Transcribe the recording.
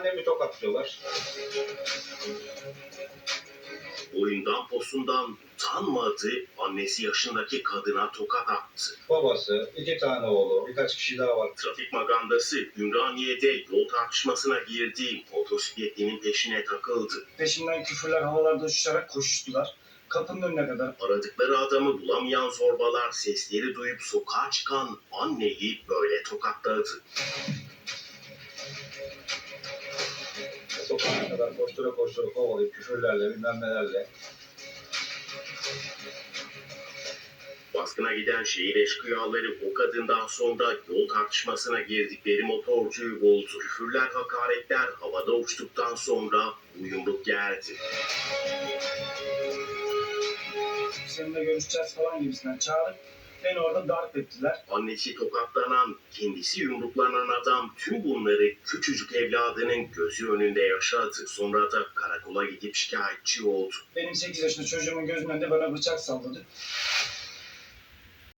annemi tokatlıyorlar. Boyundan posundan utanmadı, annesi yaşındaki kadına tokat attı. Babası, iki tane oğlu, birkaç kişi daha var. Trafik magandası Ümraniye'de yol tartışmasına girdi. Motosikletlinin peşine takıldı. Peşinden küfürler havalarda uçuşarak koşuştular. Kapının önüne kadar. Aradıkları adamı bulamayan zorbalar sesleri duyup sokağa çıkan anneyi böyle tokatladı. Sokağına kadar koştura koştura kovalayıp küfürlerle bilmem nelerle. Baskına giden şehir eşkıyaları o kadından sonra yol tartışmasına girdikleri motorcuyu buldu. Küfürler, hakaretler havada uçtuktan sonra bu yumruk geldi. Seninle görüşeceğiz falan gibisinden çağırıp beni orada darp ettiler. Annesi tokatlanan, kendisi yumruklanan adam tüm bunları küçücük evladının gözü önünde yaşadı. Sonra da karakola gidip şikayetçi oldu. Benim 8 yaşında çocuğumun gözünün önünde bana bıçak salladı.